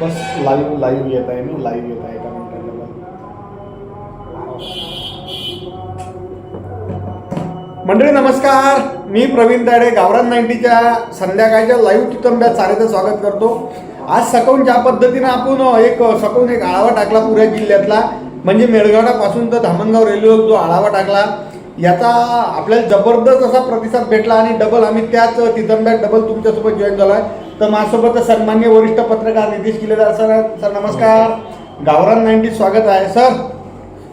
बस live live येत आहे ना लाईव्ह येत आहे एका मिनिटाला मंडळी नमस्कार. मी प्रवीण दाडे गावरान नाईन्टीच्या संध्याकाळच्या लाईव्ह चितंब्यात सारेचं स्वागत करतो. आज सकाळून ज्या पद्धतीनं आपण एक सकाळून एक आळावा टाकला पुऱ्या जिल्ह्यातला म्हणजे मेळघाटापासून तर धामणगाव रेल्वे जो आळावा टाकला याचा आपल्याला जबरदस्त असा प्रतिसाद भेटला आणि डबल आम्ही त्याच तिथंब्यात डबल तुमच्यासोबत जॉईन झालो आहे तर माझ्यासोबत सन्मान्य वरिष्ठ पत्रकार नितीश किलेदार सर सर नमस्कार. गावरान नाईन्टी स्वागत आहे. सर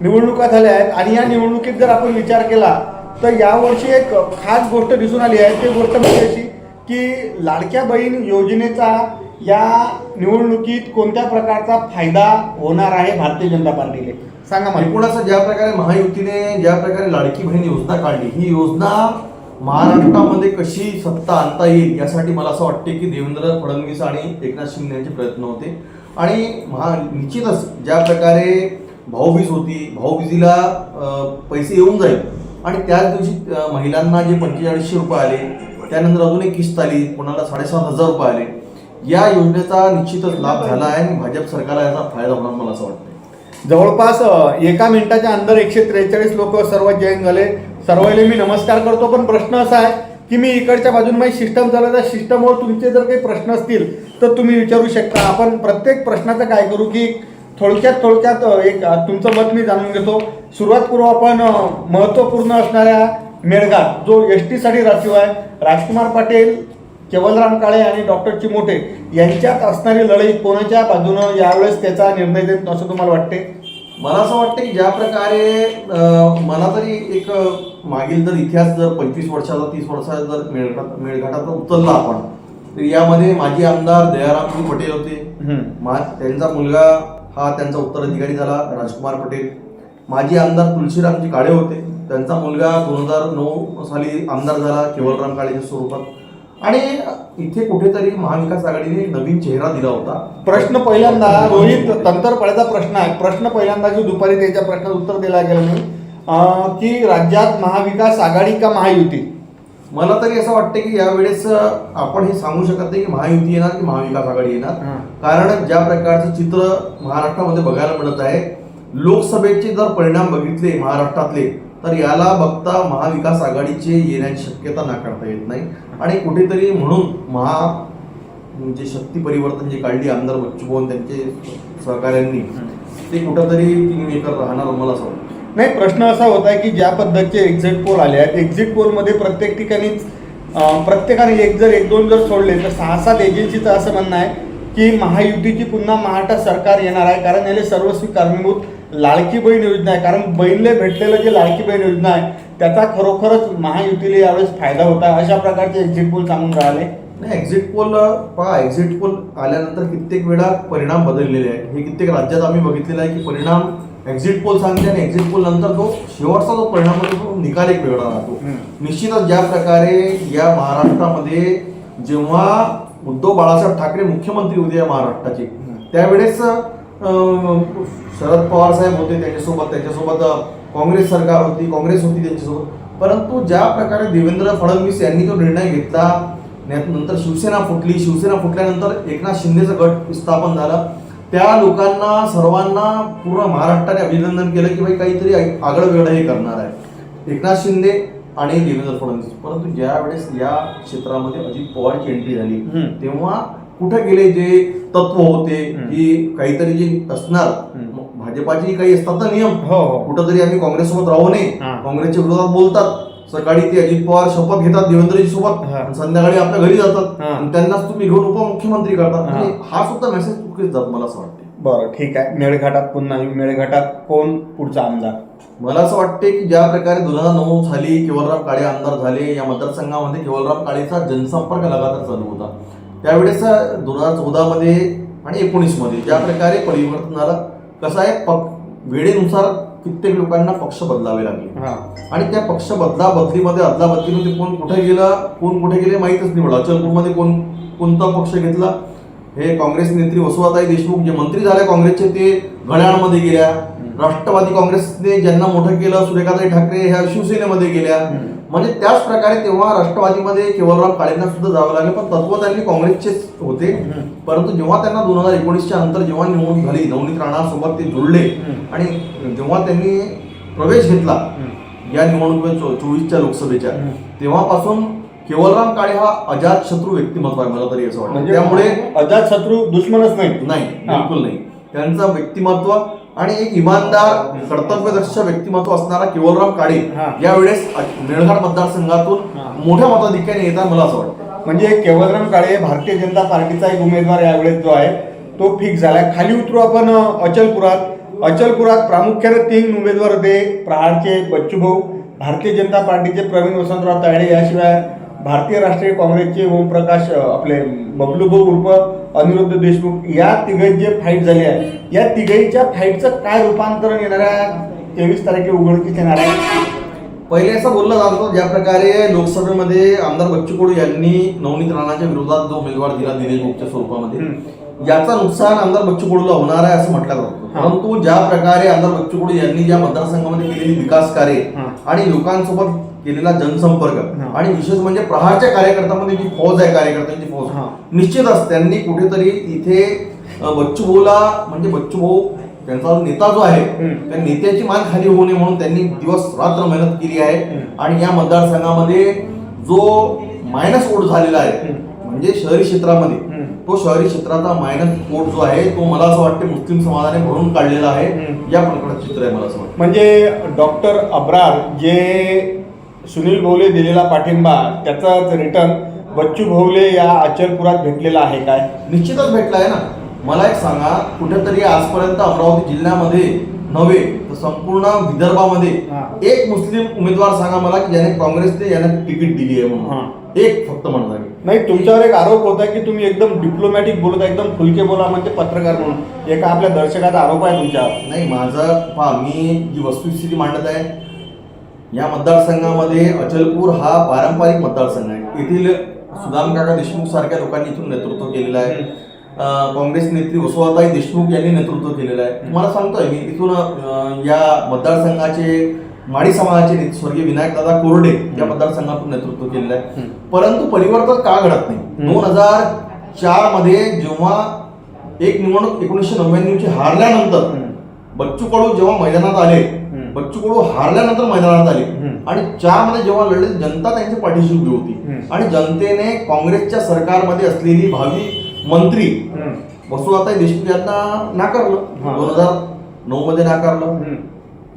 निवडणुका झाल्या आहेत आणि या निवडणुकीत जर आपण विचार केला तर यावर्षी एक खास गोष्ट दिसून आली आहे. ती गोष्ट म्हणजे अशी की लाडक्या बहीण योजनेचा या निवडणुकीत कोणत्या प्रकारचा फायदा होणार आहे भारतीय जनता पार्टीले? सांगा मला. एकूणच ज्या प्रकारे महायुतीने ज्या प्रकारे लाडकी बहीण योजना काढली ही योजना महाराष्ट्रामध्ये कशी सत्ता आणता येईल यासाठी मला असं वाटते की देवेंद्र फडणवीस आणि एकनाथ शिंदे यांचे प्रयत्न होते. आणि महा निश्चितच ज्या प्रकारे भाऊबीज होती भाऊबीजीला पैसे येऊन जाईल. आणि त्याच दिवशी महिलांना जे पंचेचाळीसशे रुपये आले त्यानंतर अजून एक किस्त आली कोणाला साडेसात हजार रुपये आले. या योजनेचा निश्चितच लाभ झाला आहे आणि भाजप सरकारला याचा फायदा होणार मला असं वाटतं जवळपास एका मिनिटाच्या अंदर एकशे त्रेचाळीस लोक सर्व जॉईन झाले. सर्वांना मी नमस्कार करतो पण प्रश्न असा आहे की मी इकडच्या बाजून माझी सिस्टम झालं आहे. सिस्टमवर तुमचे जर काही प्रश्न असतील तर तुम्ही विचारू शकता. आपण प्रत्येक प्रश्नाचं काय करू की थोडक्यात थोडक्यात एक तुमचं मत मी जाणून घेतो. सुरुवात करू आपण महत्त्वपूर्ण असणाऱ्या मेळघाट जो एस टीसाठी राखीव आहे. राजकुमार पाटील केवलराम काळे आणि डॉक्टर चिमोटे यांच्यात असणारी लढाई कोणाच्या बाजूनं? यावेळेस त्याचा निर्णय देत असं तुम्हाला वाटते. मला असं वाटतं की ज्या प्रकारे मला तरी एक मागील जर इतिहास जर पंचवीस वर्षाचा तीस वर्षाचा जर मेळघाट मेळघाटाचा उचलला आपण तर यामध्ये माजी आमदार दयारामजी पटेल होते. मा त्यांचा मुलगा हा त्यांचा उत्तराधिकारी झाला राजकुमार पटेल. माजी आमदार तुळशीरामजी काळे होते. त्यांचा मुलगा दोन हजार नऊ साली आमदार झाला केवलराम काळेच्या स्वरूपात. आणि इथे कुठेतरी महाविकास आघाडीने नवीन चेहरा दिला होता. प्रश्न पहिल्यांदा रोहित तंत्रपड्याचा प्रश्न आहे. प्रश्न पहिल्यांदा जो दुपारी त्याच्या प्रश्नाचं उत्तर दिला गेलं नाही. की राज्यात महाविकास आघाडी का महायुती? मला तरी असं वाटतं की यावेळेस आपण हे सांगू शकत नाही की महायुती येणार की महाविकास आघाडी येणार. कारण ज्या प्रकारचं चित्र महाराष्ट्रामध्ये बघायला मिळत आहे लोकसभेचे जर परिणाम बघितले महाराष्ट्रातले तर याला बघता महाविकास आघाडीचे येण्याची शक्यता नाकारता येत नाही. आणि कुठेतरी म्हणून महा म्हणजे शक्ती परिवर्तन जे काढली आमदार बच्चू त्यांचे सहकाऱ्यांनी ते कुठंतरी किंगमेकर राहणार मला असं वाटतं. नाही प्रश्न असा होता की ज्या पद्धतीचे एक्झिट पोल आले आहेत एक्झिट पोलमध्ये प्रत्येक ठिकाणी प्रत्येकाने एक जर एक दोन जर सोडले तर सहा सात एजन्सीचं असं म्हणणं आहे की महायुतीची पुन्हा महाराष्ट्र सरकार येणार आहे कारण याला सर्वस्वी कारणीभूत लाडकी बहीण योजना आहे. कारण बहीणले भेटलेलं जे लाडकी बहीण योजना आहे त्याचा खरोखरच महायुतीला यावेळेस फायदा होता. अशा प्रकारचे एक्झिट पोल सांगून राहिले. नाही एक्झिट पोल पहा एक्झिट पोल आल्यानंतर कित्येक वेळा परिणाम बदललेले आहेत. हे कित्येक राज्यात आम्ही बघितलेलं आहे की परिणाम एक्झिट पोल सांगते आणि एक्झिट पोल नंतर जो शेवटचा जो परिणाम होतो तो निकाल एक वेगळा राहतो. निश्चितच ज्या प्रकारे या महाराष्ट्रामध्ये जेव्हा उद्धव बाळासाहेब ठाकरे मुख्यमंत्री होते या महाराष्ट्राचे त्यावेळेस शरद पवार साहेब होते त्यांच्यासोबत त्याच्यासोबत काँग्रेस सरकार होती काँग्रेस होती त्यांच्यासोबत. परंतु ज्या प्रकारे देवेंद्र फडणवीस यांनी तो निर्णय घेतला नंतर शिवसेना फुटली शिवसेना फुटल्यानंतर एकनाथ शिंदेचं गट स्थापन झालं. त्या लोकांना सर्वांना पूर्ण महाराष्ट्राने अभिनंदन केलं की भाई काहीतरी आगळं वेगळं हे करणार आहे. एकनाथ शिंदे आणि देवेंद्र फडणवीस. परंतु ज्या वेळेस या क्षेत्रामध्ये अजित पवारची एंट्री झाली. तेव्हा कुठे गेले जे तत्व होते. की काहीतरी जे असणार भाजपाचे काही असतात ना नियम हो हो. कुठंतरी आम्ही काँग्रेससोबत राहू नये. काँग्रेसच्या विरोधात बोलतात सकाळी ते अजित पवार शपथ घेतात देवेंद्रजी सोबत संध्याकाळी आपल्या घरी जातात. आणि त्यांनाच तुम्ही घेऊन उपमुख्यमंत्री करतात. हा. म्हणजे हा सुद्धा मेसेज चुकीच जात मला असं वाटते बरं ठीक आहे. मेळघाटात पुन्हा मेळघाटात कोण पुढचा आमदार? मला असं वाटते की ज्या प्रकारे दोन हजार नऊ साली केवलराम काळे आमदार झाले या मतदारसंघामध्ये केवलराम काळेचा जनसंपर्क लगातार चालू होता. त्यावेळेस दोन हजार चौदा मध्ये आणि एकोणीसमध्ये ज्या प्रकारे परिवर्तन झालं कसं आहे पक वेळेनुसार कित्येक लोकांना पक्ष बदलावे लागले. हा. आणि त्या पक्ष बदला बदलीमध्ये अदला बदलीमध्ये कोण कुठे गेलं कोण कुठे गेले माहीतच नाही. मला अचलपूरमध्ये कोण कोणता पक्ष घेतला? हे काँग्रेस नेत्री वसुवाताई देशमुख जे मंत्री झाले काँग्रेसचे ते घड्याळमध्ये गेल्या. राष्ट्रवादी काँग्रेसने ज्यांना मोठं केलं सुरेखाताई ठाकरे ह्या शिवसेनेमध्ये गेल्या. म्हणजे त्याच प्रकारे तेव्हा राष्ट्रवादीमध्ये केवलराव काळेंना सुद्धा जावं लागलं पण तत्व त्यांनी काँग्रेसचेच होते. परंतु जेव्हा त्यांना दोन हजार एकोणीसच्या नंतर जेव्हा निवडणूक झाली नवनीत राणा सोबत ते जुळले. आणि जेव्हा त्यांनी प्रवेश घेतला. या निवडणुकीत चोवीसच्या लोकसभेच्या. तेव्हापासून केवलराम काळे हा अजात शत्रू व्यक्तिमत्व आहे मला तरी असं वाटतं म्हणजे त्यामुळे अजात शत्रू दुश्मनच नाही नाही. बिलकुल नाही त्यांचं व्यक्तिमत्व आणि एक इमानदार कर्तव्यदक्ष व्यक्तिमत्व असणारा केवलराम काळे. यावेळेस मेळघाट मतदारसंघातून. मोठ्या मताधिक्याने येतात मला असं वाटतं म्हणजे केवलराम काळे भारतीय जनता पार्टीचा एक उमेदवार यावेळेस जो आहे तो फिक्स झाला खाली उतरू आपण अचलपुरात अचलपुरात प्रामुख्याने तीन उमेदवार होते प्रहारचे बच्चूभाऊ भारतीय जनता पार्टीचे प्रवीण वसंतराव तायडे याशिवाय भारतीय राष्ट्रीय काँग्रेसचे ओमप्रकाश आपले बबलू भाऊ उर्फ अनिरुद्ध देशमुख या तिघांची जे फाईट झाली आहे या तिघांच्या फाईटचं काय रूपांतरण येणाऱ्या तेवीस तारखे उघडकीस येणार आहे पहिले असं बोललं जात होतं ज्या प्रकारे लोकसभेमध्ये आमदार बच्चू कडू यांनी नवनीत राणाच्या विरोधात जो उमेदवार दिला दिनेश गुप्तच्या स्वरूपामध्ये याचा नुकसान आमदार बच्चू कडूला होणार आहे असं म्हटलं जातं. परंतु ज्या प्रकारे आमदार बच्चू कडू यांनी ज्या मतदारसंघामध्ये केलेली विकास कार्ये. आणि लोकांसोबत केलेला जनसंपर्क. आणि विशेष म्हणजे प्रहारच्या कार्यकर्त्यांमध्ये जी फौज आहे कार्यकर्त्यांची फौज हा. निश्चितच त्यांनी कुठेतरी इथे बच्चू भाऊला म्हणजे बच्चू भाऊ त्यांचा नेता जो आहे. त्या नेत्याची मान खाली होऊ नये म्हणून त्यांनी दिवस रात्र मेहनत केली आहे. आणि या मतदारसंघामध्ये जो मायनस वोट झालेला आहे. म्हणजे शहरी क्षेत्रामध्ये. तो शहरी क्षेत्राचा मायनस वोट जो आहे तो मला असं वाटतं मुस्लिम समाजाने भरून काढलेला आहे. या प्रकारचं चित्र आहे मला असं वाटतं म्हणजे डॉक्टर अब्रार जे सुनील भोवले दिलेला पाठिंबा त्याचाच रिटर्न बच्चू भोवले या अचलपुरात भेटलेला आहे काय? निश्चितच भेटला आहे ना. मला एक सांगा कुठेतरी आजपर्यंत अमरावती जिल्ह्यामध्ये नव्हे तर संपूर्ण विदर्भामध्ये हा. एक मुस्लिम उमेदवार सांगा मला की ज्याने काँग्रेसने याने तिकीट दिली आहे हा. म्हणून एक फक्त म्हणा नाही तुमच्यावर एक आरोप होता की तुम्ही एकदम डिप्लोमॅटिक बोलत आहे, एकदम फुलके बोला म्हणजे पत्रकार म्हणून. एका आपल्या दर्शकाचा आरोप आहे तुमच्यावर. नाही माझं पहा मी जी वस्तुस्थिती मांडत आहे या मतदारसंघामध्ये अचलपूर हा पारंपरिक मतदारसंघ आहे येथील सुदाम काका देशमुख सारख्या लोकांनी इथून नेतृत्व केलेलं आहे काँग्रेस नेत्री वसुवाताई देशमुख यांनी नेतृत्व केलेलं आहे तुम्हाला सांगतोय मी इथून या मतदारसंघाचे माडी समाजाचे स्वर्गीय विनायक दादा कोरडे या मतदारसंघातून नेतृत्व केलेलं आहे. परंतु परिवर्तन का घडत नाही. दोन हजार चारमध्ये जेव्हा एक निवडणूक एकोणीसशे नव्याण्णव ची हारल्यानंतर. बच्चू कडू जेव्हा मैदानात आले. बच्चू कडू हारल्यानंतर मैदानात आले. आणि चारमध्ये जेव्हा लढले जनता त्यांच्या पाठीशी उभी होती. आणि जनतेने काँग्रेसच्या सरकारमध्ये असलेली भावी मंत्री हम्म. वसुआताई देशमुख यांना नाकारलं. दोन हजार नऊ मध्ये नाकारलं.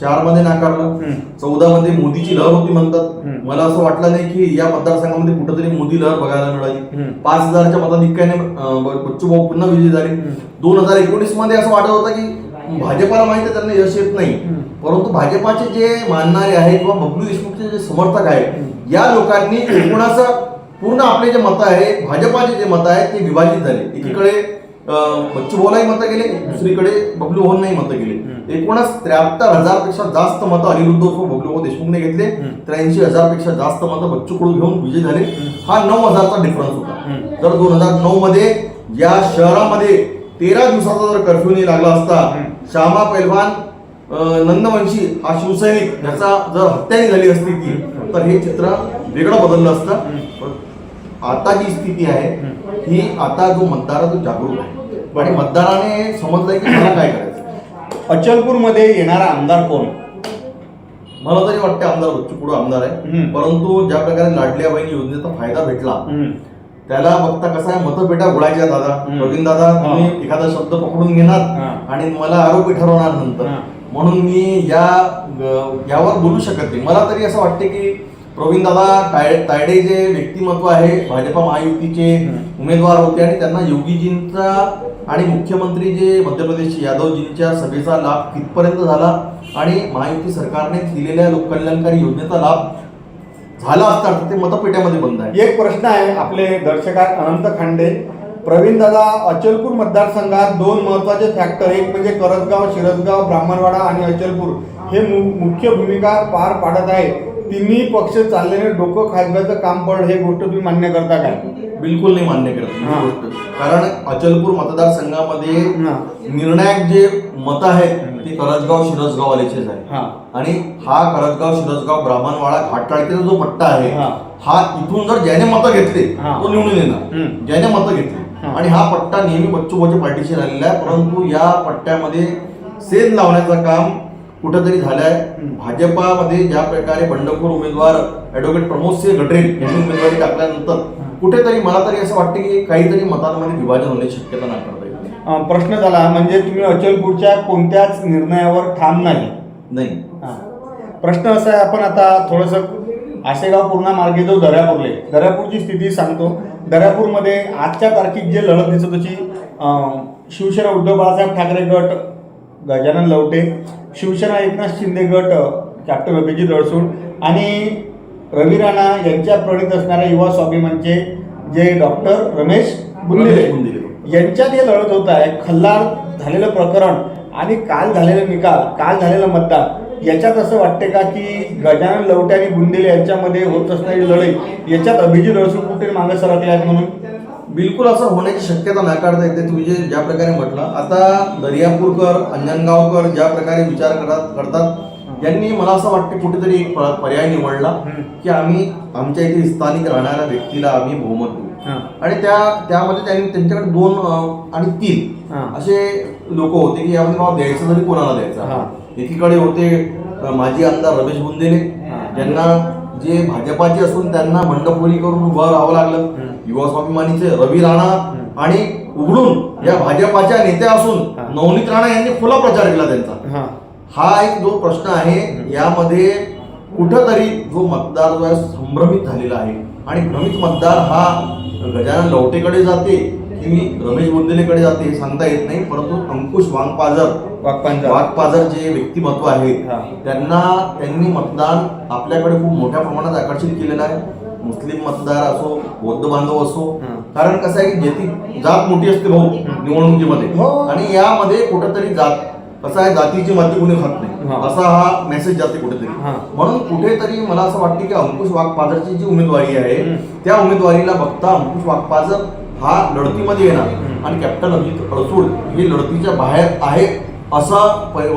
चारमध्ये नाकारलं. चौदा मध्ये मोदीची लहर होती म्हणतात. मला असं वाटलं नाही की या मतदारसंघामध्ये कुठेतरी मोदी लहर बघायला मिळाली. पाच हजारच्या मताधिक्याने अं, ब- बच्चू भाऊ पुन्हा विजयी झाले. दोन हजार एकोणीसमध्ये असं वाटत होतं की भाजपाला माहिती आहे त्यांना यश येत नाही. परंतु भाजपाचे जे मानणारे आहेत किंवा बबलू देशमुखचे जे समर्थक आहेत या लोकांनी एकूणाच पूर्ण आपले जे मत आहे भाजपाचे जे मत आहेत ते विभाजित झाले. एकीकडे बच्चू भाऊलाही मतं गेले दुसरीकडे बबलू भाऊंनाही मतं गेले. एकूणच त्र्याहत्तर हजारपेक्षा जास्त मतं अनिरुद्ध उर्फ बबलू भाऊ देशमुखने घेतले. त्र्याऐंशी हजारपेक्षा जास्त मतं बच्चू कडू घेऊन विजय झाले. हा नऊ हजारचा डिफरन्स होता. जर दोन हजार नऊ मध्ये या शहरामध्ये तेरा दिवसाचा जर कर्फ्यू नाही लागला असता. श्यामा पैलवान नंदवंशी हा शिवसैनिक याचा जर हत्यारी झाली असती ती तर हे चित्र वेगळं बदललं असतं. पण आता जी स्थिती आहे ही आता जो मतदार आहे तो जागरूक आहे. आणि मतदाराने समजलंय की मला काय करायचं. अचलपूरमध्ये येणारा आमदार कोण? मला तरी वाटते आमदार बच्चू कडू आमदार आहे. परंतु ज्या प्रकारे लाडल्या बहिणी योजनेचा फायदा भेटला. त्याला बघता कसा आहे मतपेटा गुळायच्या दादा. प्रवीण दादा. तुम्ही एखादा शब्द पकडून घेणार. आणि मला आरोपी ठरवणार नंतर. म्हणून मी या यावर बोलू शकत नाही मला तरी असं वाटते की प्रवीण दादा ताय- तायडे जे व्यक्तिमत्व आहे भाजपा महायुतीचे. उमेदवार होते आणि त्यांना योगीजींचा आणि मुख्यमंत्री जे मध्य प्रदेशचे यादवजींच्या सभेचा लाभ कितपर्यंत झाला आणि महायुती सरकारने दिलेल्या लोककल्याणकारी योजनेचा लाभ झाला असता तर ते मतपेट्यामध्ये बंद आहे. एक प्रश्न आहे आपले दर्शकात अनंत खांडे प्रवीण दादा अचलपूर मतदारसंघात दोन महत्त्वाचे फॅक्टर एक म्हणजे करजगाव शिरसगाव ब्राह्मणवाडा आणि अचलपूर हे मुख्य भूमिका पार पाडत आहे. तिन्ही पक्ष चाललेले डोकं खाजवायचं काम पड हे गोष्ट तुम्ही मान्य करता काय? बिलकुल नाही मान्य करत कारण अचलपूर मतदारसंघामध्ये. निर्णायक जे मत आहेत ते करजगाव शिरसगाववालेचेच आहे हा आणि हा करजगाव शिरसगाव ब्राह्मणवाडा घाटटाळकीचा जो पट्टा आहे हा. हा इथून जर ज्याने मतं घेतले हा. तो निवडून येणार हम्म. ज्याने मतं घेतली हा. आणि हा पट्टा नेहमी बच्चूभाऊच्या पाठीशी राहिलेला आहे परंतु या पट्ट्यामध्ये सेल लावण्याचं काम कुठंतरी झालंय भाजपामध्ये ज्या प्रकारे बंडखोर उमेदवार ऍडव्होकेट प्रमोद सिंह गटरे यांनी उमेदवारी टाकल्यानंतर कुठेतरी मला तरी असं वाटतं की काहीतरी मतांमध्ये विभाजन होण्याची शक्यता नाकारता प्रश्न झाला म्हणजे तुम्ही अचलपूरच्या कोणत्याच निर्णयावर ठाम नाही. नाही. हा. प्रश्न असा आहे आपण आता थोडंसं आशेगाव पूर्णा मार्गे जो दर्यापूरले. दर्यापूरची स्थिती सांगतो. दर्यापूरमध्ये आजच्या तारखेत जे लढत दिसत होती शिवसेना उद्धव बाळासाहेब ठाकरे गट गजानन लवटे शिवसेना एकनाथ शिंदे गट कॅप्टन अभिजित अडसूळ आणि रवी राणा यांच्या प्रणित असणाऱ्या युवा स्वाभिमानचे जे डॉक्टर रमेश बुंदेले. रमेश बुंदेले. यांच्यात हे लढत होत आहे. खल्लार झालेलं प्रकरण आणि काल झालेला निकाल काल झालेलं मतदान याच्यात असं वाटते का की गजानन लवटे आणि बुंदेले यांच्यामध्ये होत असणारी लढाई याच्यात अभिजित अडसूळ कुठे मागे सरकले आहेत म्हणून? बिलकुल असं होण्याची शक्यता नाकारता येते तुम्ही जे ज्या प्रकारे म्हटलं. आता दर्यापूरकर अंजनगावकर ज्या प्रकारे विचार करतात करतात यांनी मला असं वाटतं कुठेतरी एक पर्याय निवडला. की आम्ही आमच्या इथे स्थानिक राहणाऱ्या व्यक्तीला आम्ही बहुमत देऊ. आणि त्या त्यामध्ये त्यांनी त्यांच्याकडे दोन आणि तीन. असे लोक होते की यामध्ये बाबा द्यायचं तरी कोणाला. द्यायचा एकीकडे होते माजी आमदार रमेश बुंदेले. ज्यांना जे भाजपाचे असून त्यांना बंडखोरी करून उभं राहावं लागलं. युवा स्वाभिमानीचे रवी राणा. आणि उघडून या भाजपाच्या नेत्या असून. नवनीत राणा यांनी खुला प्रचार केला त्यांचा हां हा एक जो प्रश्न आहे यामध्ये कुठंतरी जो मतदार जो आहे संभ्रमित झालेला आहे आणि भ्रमित मतदार हा गजानन लवटेकडे जाते की रमेश बुंदेलेकडे जाते हे सांगता येत नाही परंतु अंकुश वांगपाजर वाघपांजा वाघपाजर जे व्यक्तिमत्व आहे हा. त्यांना त्यांनी मतदान आपल्याकडे खूप मोठ्या प्रमाणात आकर्षित केलेलं आहे मुस्लिम मतदार असो बौद्ध बांधव असो हा. कारण कसं आहे की ज्याची जात मोठी असते भाऊ निवडणुकीमध्ये हो. आणि यामध्ये कुठेतरी जात कसं आहे जातीची माती कुणी खात नाही. असा हा मेसेज जाते कुठेतरी. म्हणून कुठेतरी मला असं वाटतं की अंकुश वाघपाजरची जी उमेदवारी आहे. त्या उमेदवारीला बघता अंकुश वाघपाजर हा लढतीमध्ये येणार. आणि कॅप्टन अभिजित अडसूळ हे लढतीच्या बाहेर आहे असा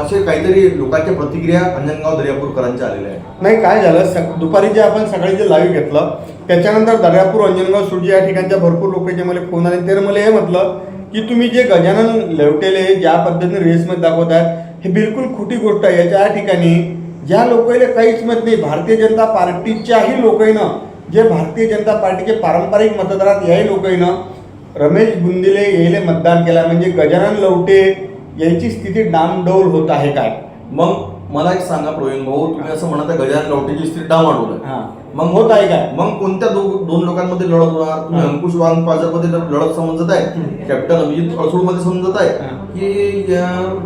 असे काहीतरी लोकांच्या प्रतिक्रिया अंजनगाव दर्यापूरकरांच्या आलेल्या आहेत नाही काय झालं सक- दुपारी जे आपण सकाळी जे लाईव्ह घेतलं त्याच्यानंतर दर्यापूर अंजनगाव सुरजी या ठिकाणच्या भरपूर लोक जे मला फोन आले ते मला हे म्हटलं की तुम्ही जे गजानन लवटेले ज्या पद्धतीने रेसमध्ये दाखवत हे बिलकुल खोटी गोष्ट आहे. याच्या या ठिकाणी ज्या लोकांना काहीच मत नाही भारतीय जनता पार्टीच्याही लोकांना जे भारतीय जनता पार्टीचे पारंपरिक मतदार याही लोकांना रमेश बुंदिले यायला मतदान केला. म्हणजे गजानन लवटे याची स्थिती डामडौल होत आहे काय? मग मला एक सांगा प्रवीण भाऊ तुम्ही असं म्हणत गजानन लवटेची स्थिती डामाडोल आहे हा. मग होत आहे काय मग कोणत्या दो- दोन लोकांमध्ये लढत होणार? तुम्ही. अंकुश वाघपाजरमध्ये लढत समजत आहे. कॅप्टन अभिजित अडसूळमध्ये समजत आहे. हा. की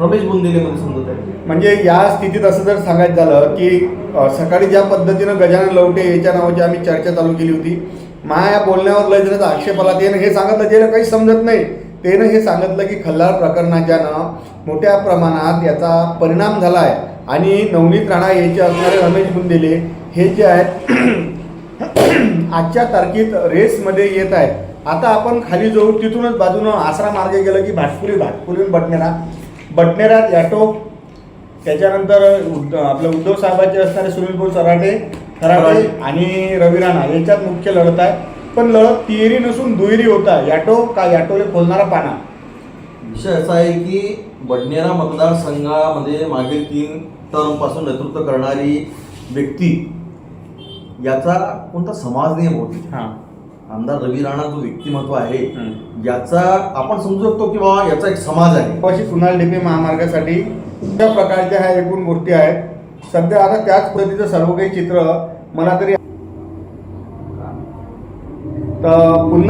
रमेश बुंदेले मध्ये समजत आहे. म्हणजे या स्थितीत असं जर सांगायचं झालं की अ, सकाळी ज्या पद्धतीनं गजानन लवटे याच्या नावाची आम्ही चर्चा चालू केली होती माया या बोलण्यावर लय जणांचा आक्षेप आला. त्यानं हे सांगितलं ज्याला काही समजत नाही. त्यानं हे सांगितलं की खल्लार प्रकरणाच्यानं मोठ्या प्रमाणात याचा परिणाम झाला आहे आणि नवनीत राणा याचे असणारे रमेश बुंदेले हे जे आहेत आजच्या तारखेत रेसमध्ये येत आहेत. आता आपण खाली जाऊ तिथूनच बाजूनं आसरा मार्गे गेलं की भाटपुरी भाटपुरीहून बटनेरा. बटनेरात ॲटो त्याच्यानंतर आपलं उद्धव साहेबांचे असणारे सुनील भाऊ सराटे खराटे आणि रवी राणा याच्यात मुख्य लढत आहे. पण लढत तिहेरी नसून दुहेरी होता याटो का याटोले खोलणारा पाना? विषय असा आहे की बडनेरा मतदारसंघामध्ये मागील तीन टर्मपासून नेतृत्व करणारी व्यक्ती याचा कोणता समाज नाही होती हां. आमदार रवी राणा जो व्यक्तिमत्व आहे. याचा आपण समजू शकतो की बाबा याचा एक समाज आहे. पशी कुणाल डेपे महामार्गासाठी त्या प्रकारच्या ह्या एकूण गोष्टी आहेत सध्या आता त्याच पद्धतीचं सर्व काही चित्र मला तरी तर पुन्हा